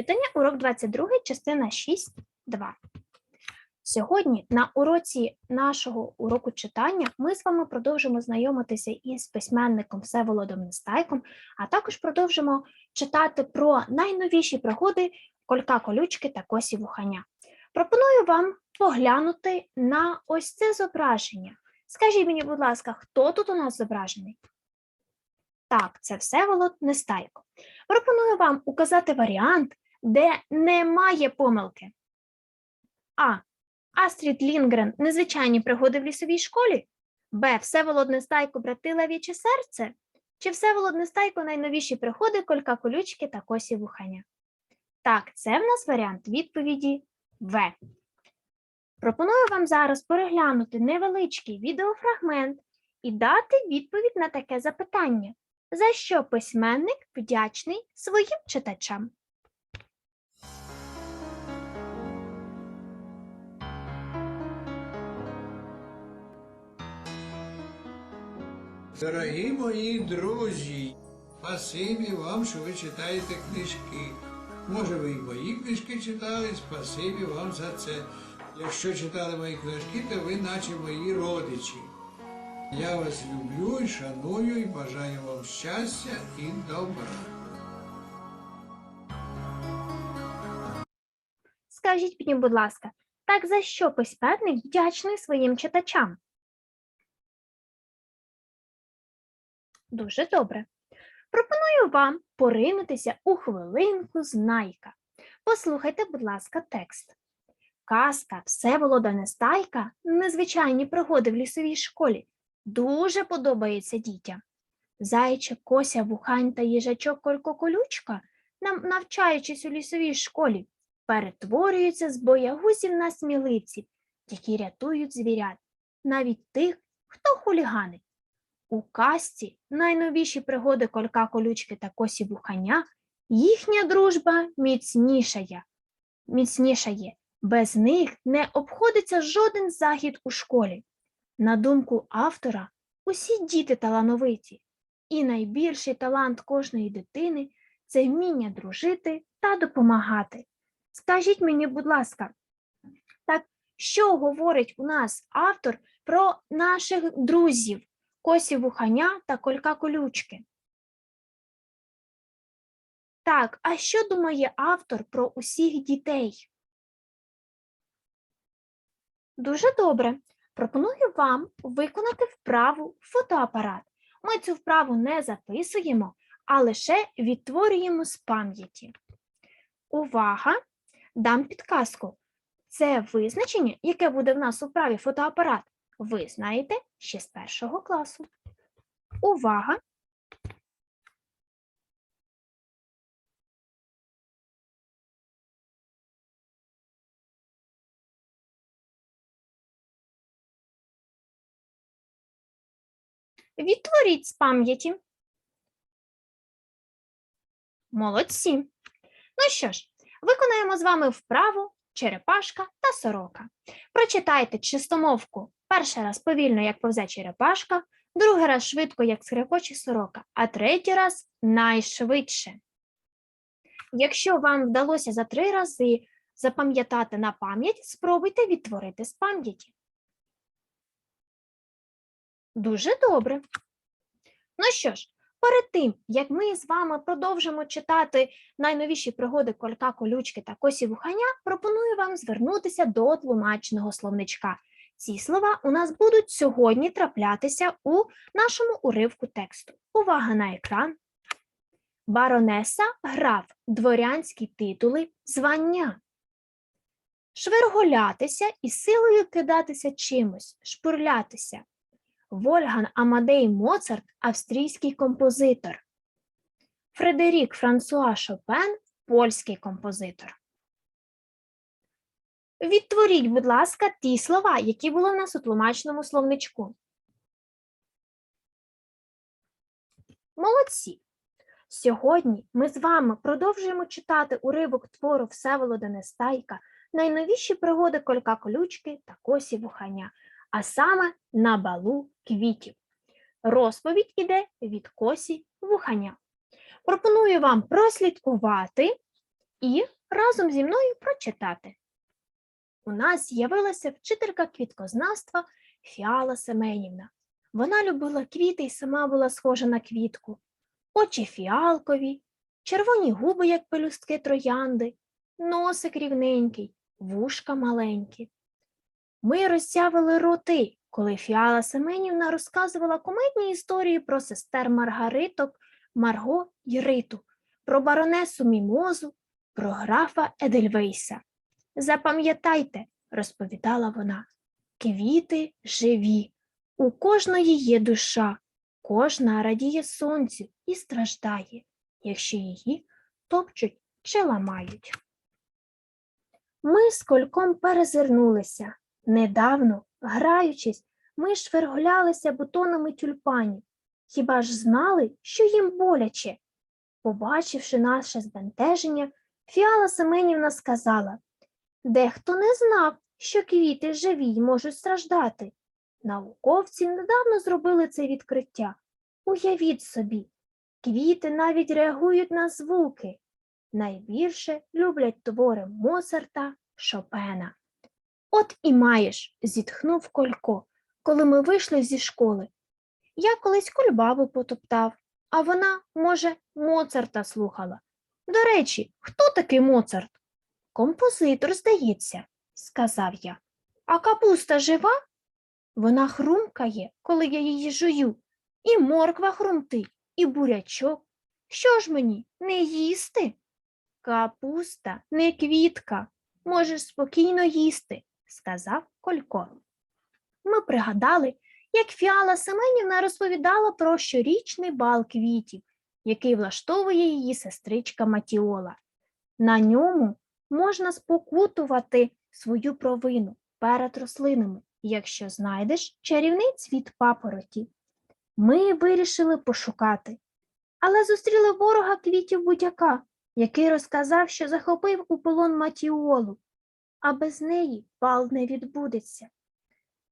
Читання урок 22, частина 6.2. Сьогодні на уроці нашого уроку читання ми з вами продовжимо знайомитися із письменником Всеволодом Нестайком, а також продовжимо читати про найновіші пригоди Колька Колючки та Косі Вуханя. Пропоную вам поглянути на ось це зображення. Скажіть мені, будь ласка, хто тут у нас зображений? Так, це Всеволод Нестайко. Пропоную вам указати варіант, де немає помилки. А. Астрід Лінгрен Незвичайні пригоди в лісовій школі. Б. Всеволод Нестайко брати левіче серце. Чи Всеволод Нестайко найновіші пригоди Колька Колючки та Косі Вуханя? Так, це в нас варіант відповіді В. Пропоную вам зараз переглянути невеличкий відеофрагмент і дати відповідь на таке запитання. За що письменник вдячний своїм читачам? Дорогі мої друзі, спасибі вам, що ви читаєте книжки. Може, ви і мої книжки читали, спасибі вам за це. Якщо читали мої книжки, то ви наче мої родичі. Я вас люблю і шаную і бажаю вам щастя і добра. Скажіть мені, будь ласка, так за що письменник вдячний своїм читачам? Дуже добре. Пропоную вам поринутися у хвилинку знайка. Послухайте, будь ласка, текст. Казка Всеволода Нестайка незвичайні пригоди в лісовій школі дуже подобається дітям. Зайчик, Кося, Вухань та їжачок Колько Колючка, нам навчаючись у лісовій школі, перетворюються з боягузів на сміливців, які рятують звірят, навіть тих, хто хуліганить. У казці найновіші пригоди Колька Колючки та Косі Вуханя їхня дружба міцнішає. Міцнішає. Без них не обходиться жоден захід у школі. На думку автора, усі діти талановиті, і найбільший талант кожної дитини це вміння дружити та допомагати. Скажіть мені, будь ласка, так що говорить у нас автор про наших друзів Косі Вуханя та Колька Колючки? Так, а що думає автор про усіх дітей? Дуже добре. Пропоную вам виконати вправу фотоапарат. Ми цю вправу не записуємо, а лише відтворюємо з пам'яті. Увага! Дам підказку. Це визначення, яке буде в нас у вправі фотоапарат, ви знаєте ще з першого класу. Увага! Відтворіть з пам'яті. Молодці. Ну що ж, виконаємо з вами вправу черепашка та сорока. Прочитайте чистомовку перший раз повільно, як повзе черепашка, другий раз швидко, як скрекоче сорока, а третій раз найшвидше. Якщо вам вдалося за три рази запам'ятати на пам'ять, спробуйте відтворити з пам'яті. Дуже добре. Ну що ж, перед тим, як ми з вами продовжимо читати найновіші пригоди Колька Колючки та Косі Вуханя, пропоную вам звернутися до тлумачного словничка. Ці слова у нас будуть сьогодні траплятися у нашому уривку тексту. Увага на екран. Баронеса граф дворянські титули, звання. Швирголятися і силою кидатися чимось, шпурлятися. Вольган Амадей Моцарт австрійський композитор. Фредерік Франсуа Шопен польський композитор. Відтворіть, будь ласка, ті слова, які були в нас у тлумачному словничку. Молодці! Сьогодні ми з вами продовжуємо читати уривок твору Всеволода Нестайка, найновіші пригоди Колька Колючки та Косі Вуханя, а саме на балу квітів. Розповідь іде від Косі Вуханя. Пропоную вам прослідкувати і разом зі мною прочитати. У нас з'явилася вчителька квіткознавства Фіала Семенівна. Вона любила квіти і сама була схожа на квітку. Очі фіалкові, червоні губи, як пелюстки троянди, носик рівненький, вушка маленькі. Ми роззявили роти, коли Фіала Семенівна розказувала комедні історії про сестер Маргариток, Марго й Риту, про баронесу Мімозу, про графа Едельвейса. Запам'ятайте, розповідала вона, квіти живі, у кожної є душа, кожна радіє сонцю і страждає, якщо її топчуть чи ламають. Ми з кольком перезирнулися. Недавно, граючись, ми швергулялися бутонами тюльпанів. Хіба ж знали, що їм боляче? Побачивши наше збентеження, Фіала Семенівна сказала, дехто не знав, що квіти живі й можуть страждати. Науковці недавно зробили це відкриття. Уявіть собі, квіти навіть реагують на звуки. Найбільше люблять твори Моцарта, Шопена. От і маєш, зітхнув Колько, коли ми вийшли зі школи. Я колись кульбабу потоптав, а вона, може, Моцарта слухала. До речі, хто такий Моцарт? Композитор, здається, сказав я. А капуста жива? Вона хрумкає, коли я її жую, і морква хрумтить, і бурячок. Що ж мені, не їсти? Капуста не квітка, можеш спокійно їсти, сказав Колько. Ми пригадали, як Фіала Семенівна розповідала про щорічний бал квітів, який влаштовує її сестричка Матіола. На ньому можна спокутувати свою провину перед рослинами, якщо знайдеш чарівний цвіт папороті. Ми вирішили пошукати, але зустріли ворога квітів будяка, який розказав, що захопив у полон Матіолу, а без неї бал не відбудеться.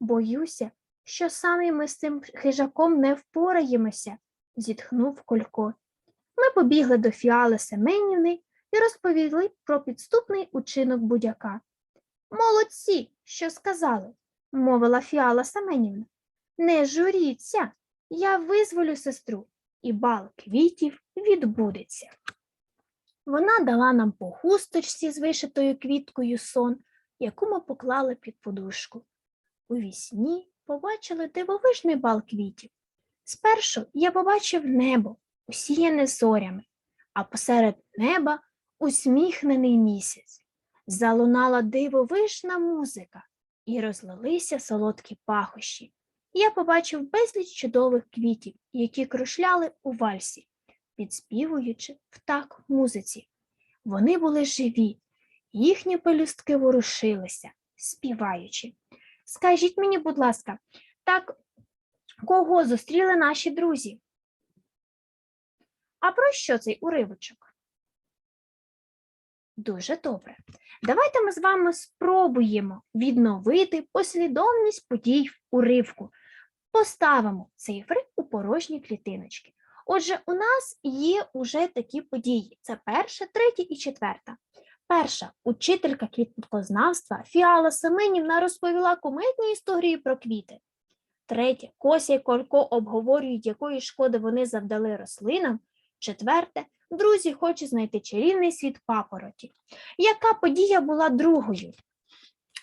Боюся, що самі ми з цим хижаком не впораємося, зітхнув Колько. Ми побігли до фіали Семенівни і розповіли про підступний учинок будяка. Молодці, що сказали, мовила фіала Семенівна. Не журіться, я визволю сестру, і бал квітів відбудеться. Вона дала нам по хусточці з вишитою квіткою сон, яку ми поклали під подушку. У вісні побачили дивовижний бал квітів. Спершу я побачив небо, усіяне зорями, а посеред неба усміхнений місяць. Залунала дивовижна музика і розлилися солодкі пахощі. Я побачив безліч чудових квітів, які крушляли у вальсі, підспівуючи в так музиці. Вони були живі, їхні пелюстки ворушилися, співаючи. Скажіть мені, будь ласка, так кого зустріли наші друзі? А про що цей уривочок? Дуже добре. Давайте ми з вами спробуємо відновити послідовність подій в уривку. Поставимо цифри у порожні клітиночки. Отже, у нас є уже такі події: це перша, третя і четверта. Перша учителька квіткознавства Фіала Семенівна розповіла кумедні історії про квіти. Третє Кося і Колько обговорюють, якої шкоди вони завдали рослинам. Четверте друзі хочуть знайти чарівний світ папороті. Яка подія була другою?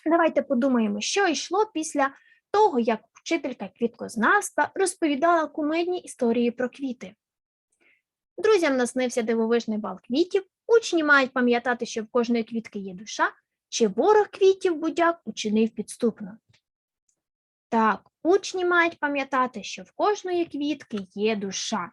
Давайте подумаємо, що йшло після того, як вчителька квіткознавства розповідала кумедні історії про квіти. Друзям наснився дивовижний бал квітів, учні мають пам'ятати, що в кожної квітки є душа, чи ворог квітів будяк учинив підступно. Так, учні мають пам'ятати, що в кожної квітки є душа.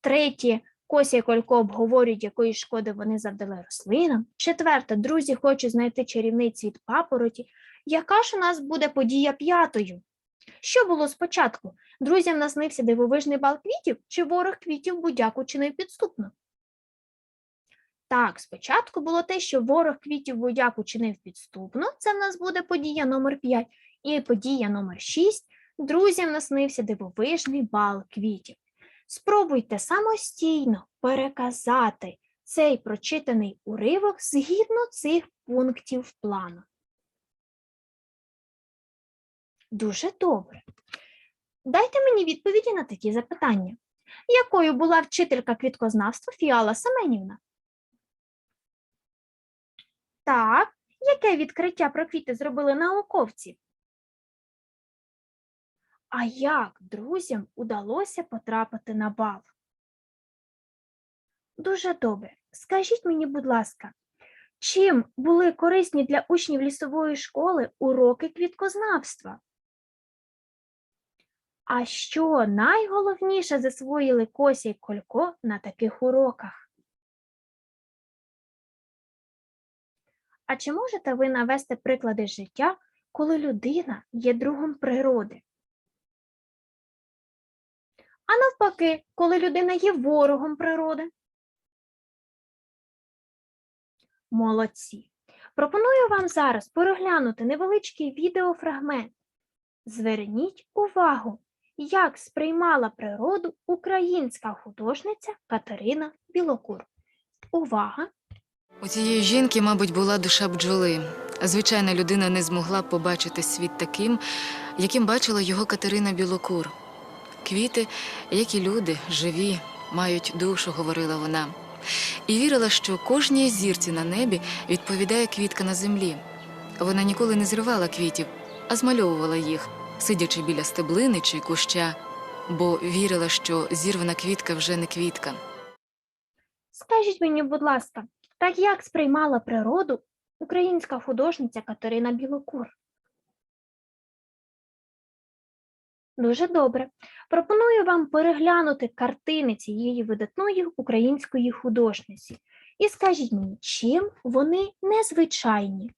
Третє, Кося і Колько обговорюють, якої шкоди вони завдали рослинам. Четверте, друзі хочуть знайти чарівний цвіт папороті. Яка ж у нас буде подія п'ятою? Що було спочатку? Друзям наснився дивовижний бал квітів, чи ворог квітів будяк учинив підступно? Так, спочатку було те, що ворог квітів будяк учинив підступно, це в нас буде подія номер 5, і подія номер 6. Друзям наснився дивовижний бал квітів. Спробуйте самостійно переказати цей прочитаний уривок згідно цих пунктів плану. Дуже добре. Дайте мені відповіді на такі запитання. Якою була вчителька квіткознавства Фіала Семенівна? Так, яке відкриття про квіти зробили науковці? А як друзям удалося потрапити на бал? Дуже добре. Скажіть мені, будь ласка, чим були корисні для учнів лісової школи уроки квіткознавства? А що найголовніше засвоїли Кося й Колько на таких уроках? А чи можете ви навести приклади життя, коли людина є другом природи? А навпаки, коли людина є ворогом природи? Молодці. Пропоную вам зараз переглянути невеличкий відеофрагмент. Зверніть увагу, як сприймала природу українська художниця Катерина Білокур. Увага! У цієї жінки, мабуть, була душа бджоли. Звичайна людина не змогла побачити світ таким, яким бачила його Катерина Білокур. Квіти, як і люди, живі, мають душу, говорила вона. І вірила, що кожній зірці на небі відповідає квітка на землі. Вона ніколи не зривала квітів, а змальовувала їх, сидячи біля стеблини чи куща, бо вірила, що зірвана квітка вже не квітка. Скажіть мені, будь ласка, так як сприймала природу українська художниця Катерина Білокур? Дуже добре. Пропоную вам переглянути картини цієї видатної української художниці. І скажіть мені, чим вони незвичайні?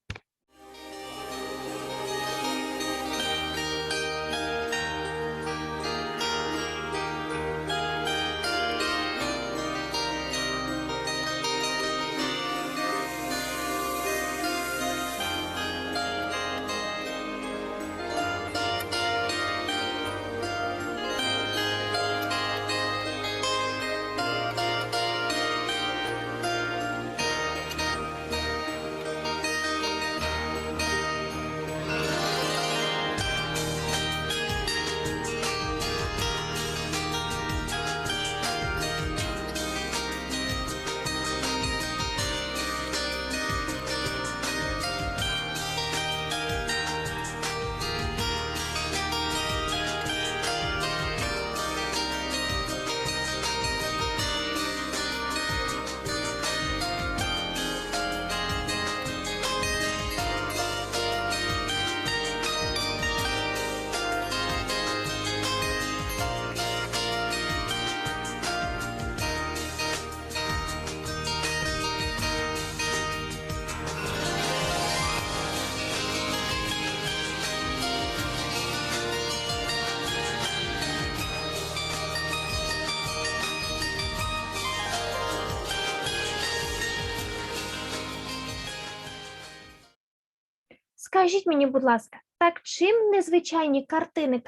Скажіть мені, будь ласка, так чим незвичайні картини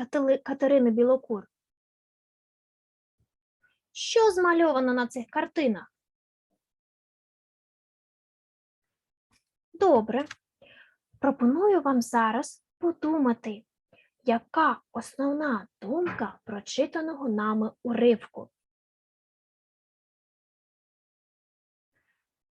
Катерини Білокур? Що змальовано на цих картинах? Добре. Пропоную вам зараз подумати, яка основна думка прочитаного нами уривку.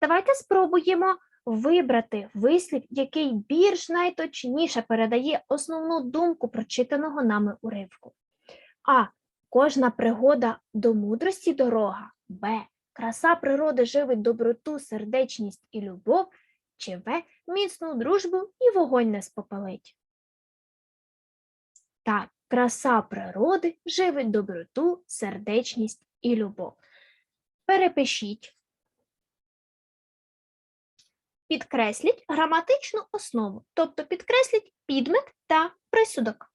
Давайте спробуємо вибрати вислів, який більш найточніше передає основну думку прочитаного нами уривку. А. Кожна пригода до мудрості дорога. Б. Краса природи живить доброту, сердечність і любов. Чи В. Міцну дружбу і вогонь не спопалить. Так, краса природи живить доброту, сердечність і любов. Перепишіть підкресліть граматичну основу, тобто підкресліть підмет та присудок.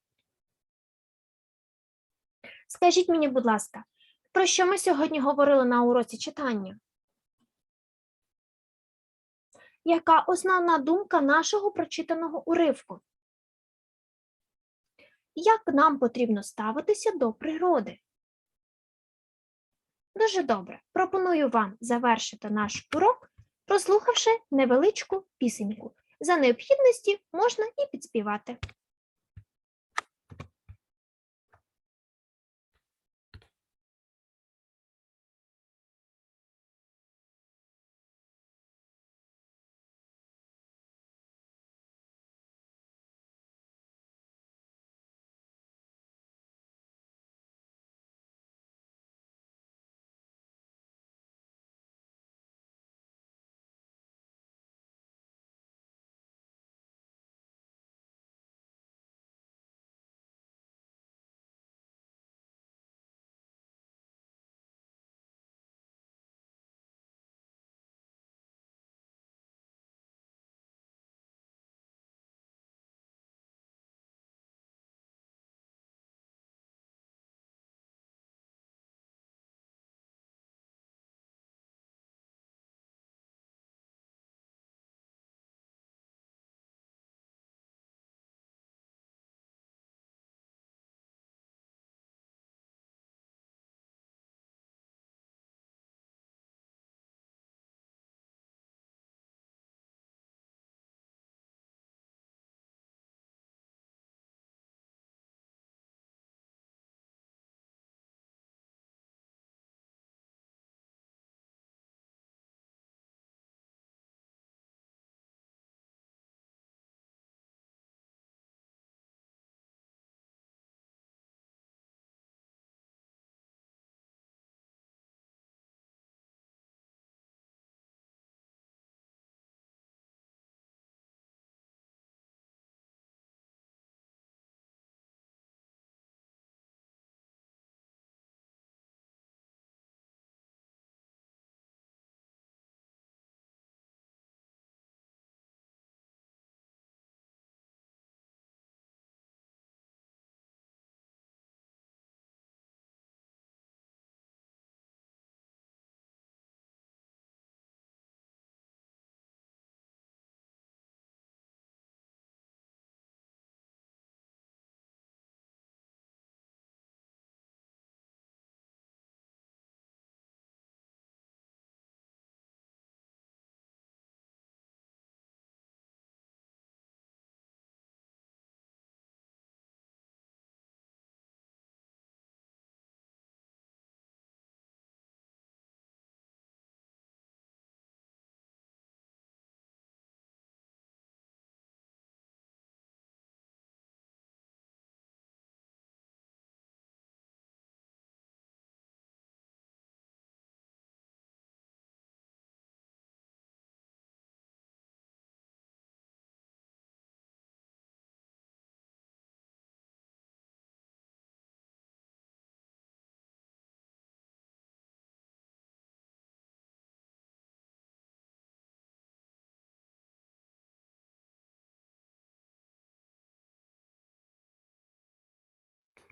Скажіть мені, будь ласка, про що ми сьогодні говорили на уроці читання? Яка основна думка нашого прочитаного уривку? Як нам потрібно ставитися до природи? Дуже добре. Пропоную вам завершити наш урок, прослухавши невеличку пісеньку. За необхідності можна і підспівати.